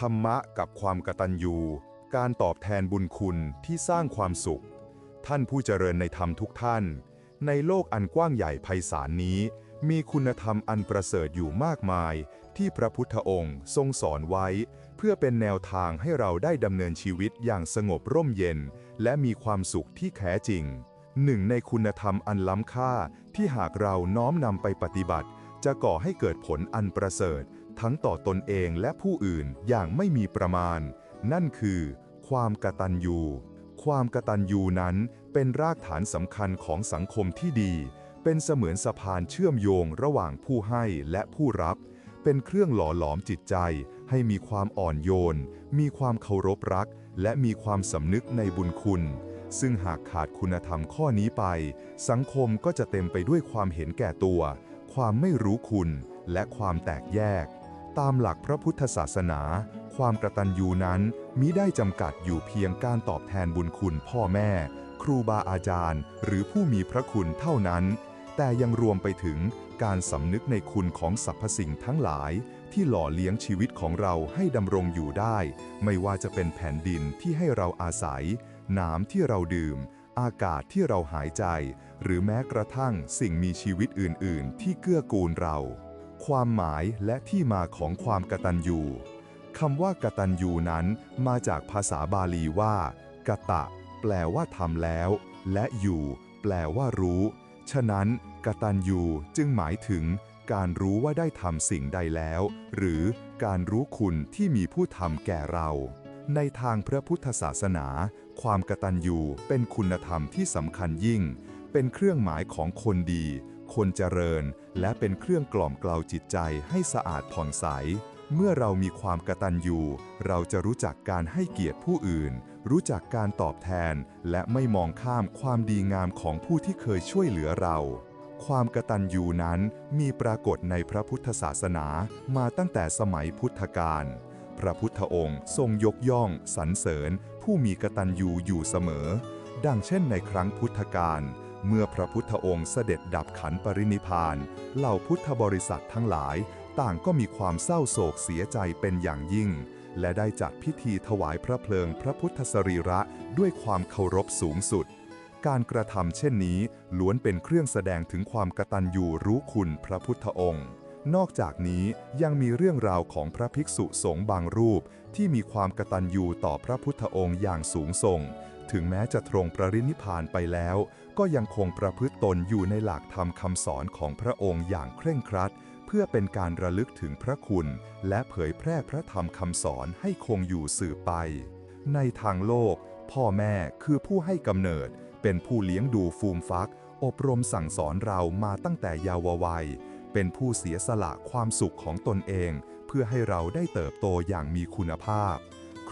ธรรมะกับความกตัญญู การตอบแทนบุญคุณที่สร้างความสุข ท่านผู้เจริญในธรรมทุกท่าน ในโลกอันกว้างใหญ่ไพศาลนี้ มีคุณธรรมอันประเสริฐอยู่มากมาย ที่พระพุทธองค์ทรงสอนไว้ เพื่อเป็นแนวทางให้เราได้ดำเนินชีวิตอย่างสงบร่มเย็น และมีความสุขที่แท้จริง หนึ่งในคุณธรรมอันล้ำค่าที่หากเราน้อมนำไปปฏิบัติ จะก่อให้เกิดผลอันประเสริฐ ทั้งต่อตนเองและผู้อื่นอย่างไม่มีประมาณ นั่นคือ ความกตัญญูความกตัญญูนั้นเป็นรากฐานสำคัญของสังคมที่ดี เป็นเสมือนสะพานเชื่อมโยงระหว่างผู้ให้และผู้รับ เป็นเครื่องหล่อหลอมจิตใจ ให้มีความอ่อนโยน มีความเคารพรัก และมีความสำนึกในบุญคุณ ซึ่งหากขาดคุณธรรมข้อนี้ไป สังคมก็จะเต็มไปด้วยความเห็นแก่ตัว ความไม่รู้คุณ และความแตกแยก ตามหลักพระพุทธศาสนา ความกระตัญญูนั้นมิได้จำกัดอยู่เพียงการตอบแทนบุญคุณพ่อแม่ ครูบาอาจารย์ หรือผู้มีพระคุณเท่านั้น แต่ยังรวมไปถึงการสำนึกในคุณของสรรพสิ่งทั้งหลาย ที่หล่อเลี้ยงชีวิตของเราให้ดำรงอยู่ได้ ไม่ว่าจะเป็นแผ่นดินที่ให้เราอาศัย น้ำที่เราดื่ม อากาศที่เราหายใจ หรือแม้กระทั่งสิ่งมีชีวิตอื่น ๆ ที่เกื้อกูลเรา ความหมายและที่มาของความกตัญญูคำว่ากตัญญูนั้นมาจากภาษาบาลีว่ากตะ แปลว่าทำแล้ว และอยู่ แปลว่ารู้ ฉะนั้น กตัญญูจึงหมายถึง การรู้ว่าได้ทำสิ่งใดแล้ว หรือการรู้คุณที่มีผู้ทำแก่เรา ในทางพระพุทธศาสนา ความกตัญญูเป็นคุณธรรมที่สำคัญยิ่ง เป็นเครื่องหมายของคนดี คนเจริญ และเป็นเครื่องกล่อมเกลาจิตใจให้สะอาดผ่องใส เมื่อเรามีความกตัญญูเราจะรู้จักการให้เกียรติผู้อื่น รู้จักการตอบแทน และไม่มองข้ามความดีงามของผู้ที่เคยช่วยเหลือเรา ความกตัญญูนั้นมีปรากฏในพระพุทธศาสนามาตั้งแต่สมัยพุทธกาลพระพุทธองค์ทรงยกย่องสรรเสริญ ผู้มีกตัญญูอยู่เสมอ ดังเช่นในครั้งพุทธกาล เมื่อพระพุทธองค์เสด็จดับขันปรินิพาน เหล่าพุทธบริษัททั้งหลาย ต่างก็มีความเศร้าโศกเสียใจเป็นอย่างยิ่ง และได้จัดพิธีถวายพระเพลิงพระพุทธสรีระด้วยความเคารพสูงสุด การกระทำเช่นนี้ล้วนเป็นเครื่องแสดงถึงความกตัญญูรู้คุณพระพุทธองค์นอกจากนี้ยังมีเรื่องราวของพระภิกษุสงฆ์บางรูป ที่มีความกตัญญูต่อพระพุทธองค์อย่างสูงส่ง ถึงแม้จะตรงปรินิพานไปแล้ว ก็ยังคงประพฤติตนอยู่ในหลักธรรมคำสอนของพระองค์อย่างเคร่งครัด เพื่อเป็นการระลึกถึงพระคุณ และเผยแพร่พระธรรมคำสอนให้คงอยู่สืบไป ในทางโลก พ่อแม่คือผู้ให้กำเนิด เป็นผู้เลี้ยงดูฟูมฟัก อบรมสั่งสอนเรามาตั้งแต่เยาววัย เป็นผู้เสียสละความสุขของตนเอง เพื่อให้เราได้เติบโตอย่างมีคุณภาพ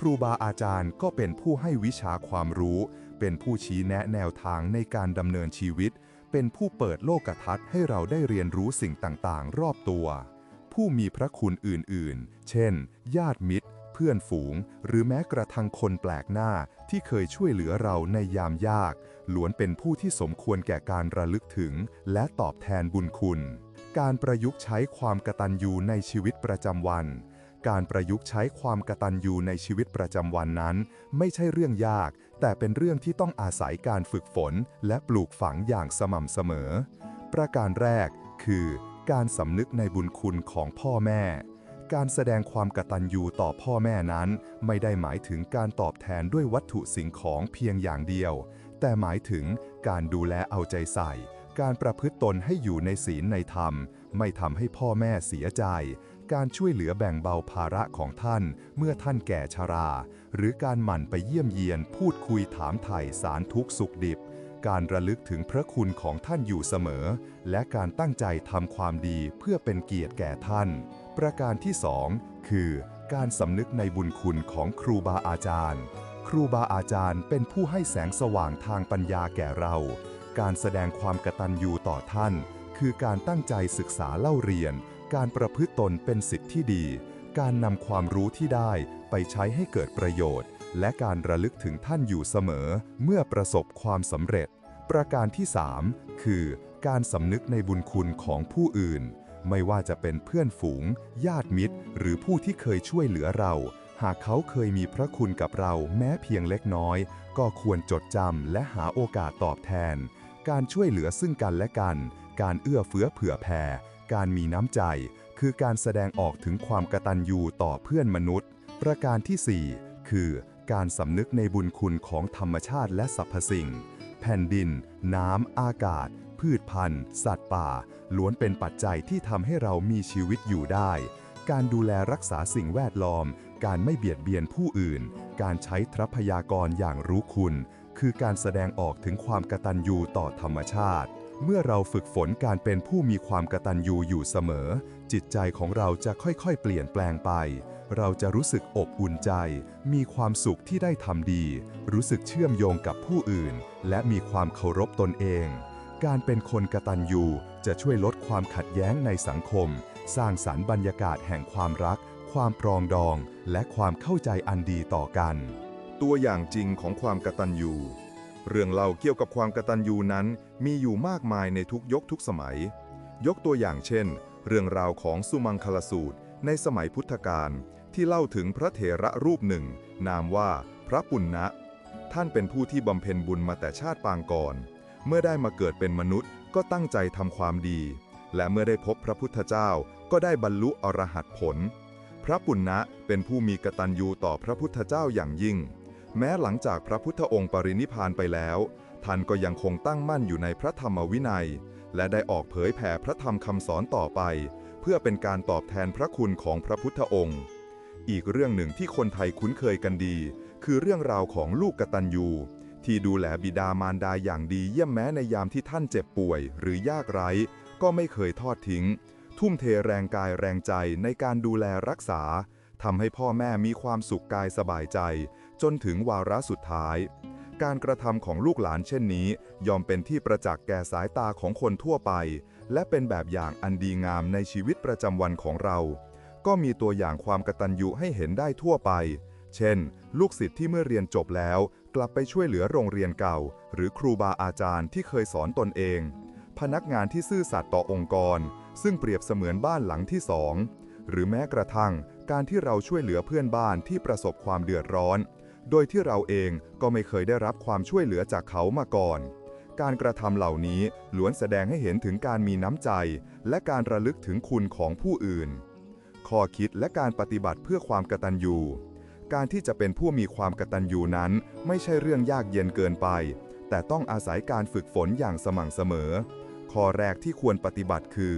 รูบาอาจารย์ก็เป็นผู้ให้วิชาความรู้ เป็นผู้ชี้แนะแนวทางในการดำเนินชีวิต เป็นผู้เปิดโลกทัศน์ให้เราได้เรียนรู้สิ่งต่างๆ รอบตัว ผู้มีพระคุณอื่นๆ เช่น ญาติมิตร เพื่อนฝูง หรือแม้กระทั่งคนแปลกหน้าที่เคยช่วยเหลือเราในยามยาก ล้วนเป็นผู้ที่สมควรแก่การระลึกถึง และตอบแทนบุญคุณ การประยุกต์ใช้ความกตัญญูในชีวิตประจำวัน การประยุกต์ใช้ความกตัญญูในชีวิตประจำวันนั้น ไม่ใช่เรื่องยาก แต่เป็นเรื่องที่ต้องอาศัยการฝึกฝน และปลูกฝังอย่างสม่ำเสมอ ประการแรกคือ การสำนึกในบุญคุณของพ่อแม่ การแสดงความกตัญญูต่อพ่อแม่นั้น ไม่ได้หมายถึงการตอบแทนด้วยวัตถุสิ่งของเพียงอย่างเดียว แต่หมายถึงการดูแลเอาใจใส่ การประพฤติตนให้อยู่ในศีลในธรรม ไม่ทำให้พ่อแม่เสียใจ การช่วยเหลือแบ่งเบาภาระของท่าน เมื่อท่านแก่ชรา หรือการหมั่นไปเยี่ยมเยียน พูดคุยถามไถ่สารทุกข์สุขดิบ การระลึกถึงพระคุณของท่านอยู่เสมอ และการตั้งใจทำความดีเพื่อเป็นเกียรติแก่ท่าน ประการที่สองคือ การสำนึกในบุญคุณของครูบาอาจารย์ ครูบาอาจารย์เป็นผู้ให้แสงสว่างทางปัญญาแก่เรา การแสดงความกตัญญูต่อท่าน คือการตั้งใจศึกษาเล่าเรียน การประพฤติตนเป็นสิทธิ์ที่ดี การนำความรู้ที่ได้ไปใช้ให้เกิดประโยชน์ และการระลึกถึงท่านอยู่เสมอ เมื่อประสบความสำเร็จ ประการที่ 3 คือ การสำนึกในบุญคุณของผู้อื่น ไม่ว่าจะเป็นเพื่อนฝูง ญาติมิตร หรือผู้ที่เคยช่วยเหลือเราหหากเขาเคยมีพระคุณกับเราแม้เพียงเล็กน้อย ก็ควรจดจำและหาโอกาสตอบแทน การช่วยเหลือซึ่งกันและกัน การเอื้อเฟื้อเผื่อแผ่ การมีน้ำใจ คือการแสดงออกถึงความกตัญญูต่อเพื่อนมนุษย์ ประการที่ 4 คือการสำนึกในบุญคุณของธรรมชาติและสรรพสิ่ง แผ่นดิน น้ำ อากาศ พืชพันธุ์ สัตว์ป่า ล้วนเป็นปัจจัยที่ทำให้เรามีชีวิตอยู่ได้ การดูแลรักษาสิ่งแวดล้อม การไม่เบียดเบียนผู้อื่น การใช้ทรัพยากรอย่างรู้คุณ คือการแสดงออกถึงความกตัญญูต่อธรรมชาติ เมื่อเราฝึกฝนการเป็นผู้มีความกตัญญูอยู่เสมอ จิตใจของเราจะค่อยๆ เปลี่ยนแปลงไป เราจะรู้สึกอบอุ่นใจ มีความสุขที่ได้ทำดี รู้สึกเชื่อมโยงกับผู้อื่น และมีความเคารพตนเอง การเป็นคนกตัญญูจะช่วยลดความขัดแย้งในสังคม สร้างสรรค์บรรยากาศแห่งความรัก ความปรองดอง และความเข้าใจอันดีต่อกัน ตัวอย่างจริงของความกตัญญู เรื่องเล่าเกี่ยวกับความกตัญญูนั้นมีอยู่มากมายในทุกยกทุกสมัย ยกตัวอย่างเช่น เรื่องราวของสุมังคลสูตร ในสมัยพุทธกาลที่เล่าถึงพระเถระรูปหนึ่ง นามว่าพระปุณณะท่านเป็นผู้ที่บำเพ็ญบุญมาแต่ชาติปางก่อน เมื่อได้มาเกิดเป็นมนุษย์ก็ตั้งใจทำความดี และเมื่อได้พบพระพุทธเจ้าก็ได้บรรลุอรหัตผล พระปุณณะเป็นผู้มีกตัญญูต่อพระพุทธเจ้าอย่างยิ่ง แม้หลังจากพระพุทธองค์ปรินิพานไปแล้ว ท่านก็ยังคงตั้งมั่นอยู่ในพระธรรมวินัย และได้ออกเผยแผ่พระธรรมคำสอนต่อไป เพื่อเป็นการตอบแทนพระคุณของพระพุทธองค์ อีกเรื่องหนึ่งที่คนไทยคุ้นเคยกันดี คือเรื่องราวของลูกกตัญญูที่ดูแลบิดามารดาอย่างดีเยี่ยมแม้ในยามที่ท่านเจ็บป่วย หรือยากไร้ ก็ไม่เคยทอดทิ้ง ทุ่มเทแรงกายแรงใจในการดูแลรักษาทำให้พ่อแม่มีความสุขกายสบายใจ จนถึงวาระสุดท้าย การกระทำของลูกหลานเช่นนี้ ยอมเป็นที่ประจักษ์แก่สายตาของคนทั่วไป และเป็นแบบอย่างอันดีงามในชีวิตประจำวันของเรา ก็มีตัวอย่างความกตัญญูให้เห็นได้ทั่วไป เช่น ลูกศิษย์ที่เมื่อเรียนจบแล้ว กลับไปช่วยเหลือโรงเรียนเก่า หรือครูบาอาจารย์ที่เคยสอนตนเอง พนักงานที่ซื่อสัตย์ต่อองค์กร ซึ่งเปรียบเสมือนบ้านหลังที่สองหรือแม้กระทั่งการที่เราช่วยเหลือเพื่อนบ้านที่ประสบความเดือดร้อน โดยที่เราเองก็ไม่เคยได้รับความช่วยเหลือจากเขามาก่อน การกระทำเหล่านี้ล้วนแสดงให้เห็นถึงการมีน้ำใจ และการระลึกถึงคุณของผู้อื่น ข้อคิดและการปฏิบัติเพื่อความกตัญญูการที่จะเป็นผู้มีความกตัญญูนั้น ไม่ใช่เรื่องยากเย็นเกินไป แต่ต้องอาศัยการฝึกฝนอย่างสม่ำเสมอ ข้อแรกที่ควรปฏิบัติคือ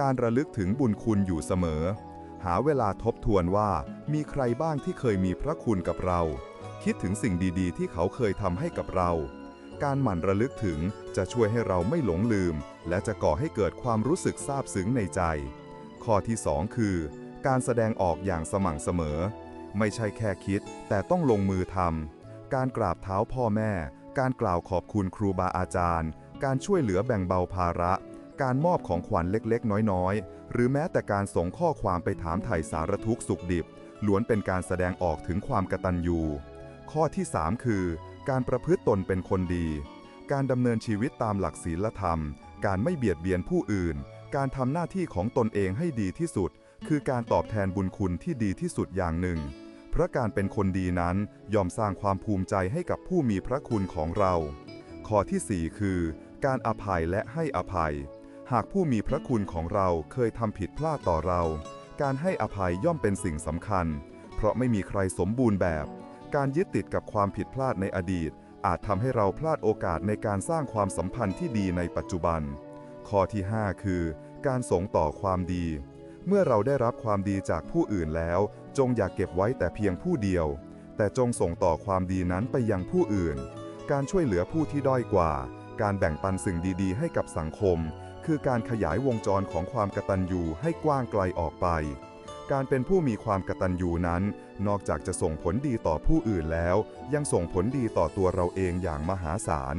การระลึกถึงบุญคุณอยู่เสมอ หาเวลาทบทวนว่ามีใครบ้างที่เคยมีพระคุณกับเรา คิดถึงสิ่งดีๆ ที่เขาเคยทำให้กับเรา การหมั่นระลึกถึงจะช่วยให้เราไม่หลงลืม และจะก่อให้เกิดความรู้สึกซาบซึ้งในใจ ข้อที่ 2 คือ การแสดงออกอย่างสม่ำเสมอ ไม่ใช่แค่คิด แต่ต้องลงมือทำการกราบเท้าพ่อแม่ การกล่าวขอบคุณครูบาอาจารย์ การช่วยเหลือแบ่งเบาภาระ การมอบของขวัญเล็กๆ น้อยๆ หรือแม้แต่การส่งข้อความไปถามไถ่สารทุกข์สุขดิบล้วนเป็นการแสดงออกถึงความกตัญญู ข้อที่ 3 คือ การประพฤติตนเป็นคนดี การดำเนินชีวิตตามหลักศีลธรรม การไม่เบียดเบียนผู้อื่น การทำหน้าที่ของตนเองให้ดีที่สุด คือการตอบแทนบุญคุณที่ดีที่สุดอย่างหนึ่ง เพราะการเป็นคนดีนั้นยอมสร้างความภูมิใจให้กับผู้มีพระคุณของเรา ข้อที่ 4 คือ การอภัยและให้อภัย หากผู้มีพระคุณของเราเคยทำผิดพลาดต่อเรา การให้อภัยย่อมเป็นสิ่งสำคัญ เพราะไม่มีใครสมบูรณ์แบบ การยึดติดกับความผิดพลาดในอดีต อาจทำให้เราพลาดโอกาสในการสร้างความสัมพันธ์ที่ดีในปัจจุบัน ข้อที่ 5 คือ การส่งต่อความดี เมื่อเราได้รับความดีจากผู้อื่นแล้ว จงอย่าเก็บไว้แต่เพียงผู้เดียว แต่จงส่งต่อความดีนั้นไปยังผู้อื่น การช่วยเหลือผู้ที่ด้อยกว่า การแบ่งปันสิ่งดีๆ ให้กับสังคม คือการขยายวงจรของความกตัญญูให้กว้างไกลออกไป การเป็นผู้มีความกตัญญูนั้น นอกจากจะส่งผลดีต่อผู้อื่นแล้ว ยังส่งผลดีต่อตัวเราเองอย่างมหาศาล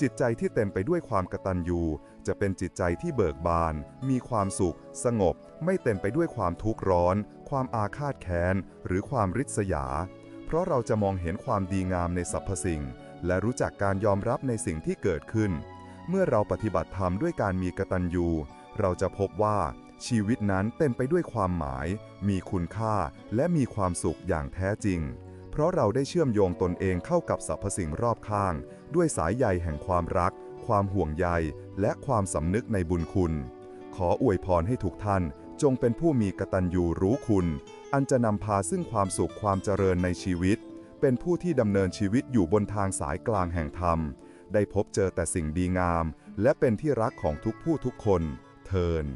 จิตใจที่เต็มไปด้วยความกตัญญูจะเป็นจิตใจที่เบิกบาน มีความสุข สงบ ไม่เต็มไปด้วยความทุกข์ร้อน ความอาฆาตแค้น หรือความริษยา เพราะเราจะมองเห็นความดีงามในสรรพสิ่ง และรู้จักการยอมรับในสิ่งที่เกิดขึ้น เมื่อเราปฏิบัติธรรมด้วยการมีกตัญญู เราจะพบว่า ชีวิตนั้นเต็มไปด้วยความหมาย มีคุณค่า และมีความสุขอย่างแท้จริง เพราะเราได้เชื่อมโยงตนเองเข้ากับสรรพสิ่งรอบข้าง ด้วยสายใยแห่งความรัก ความห่วงใย และความสำนึกในบุญคุณ ขออวยพรให้ทุกท่าน จงเป็นผู้มีกตัญญูรู้คุณ อันจะนำพาซึ่งความสุขความเจริญในชีวิต เป็นผู้ที่ดำเนินชีวิตอยู่บนทางสายกลางแห่งธรรม ได้พบเจอแต่สิ่งดีงาม และเป็นที่รักของทุกผู้ทุกคน เทิน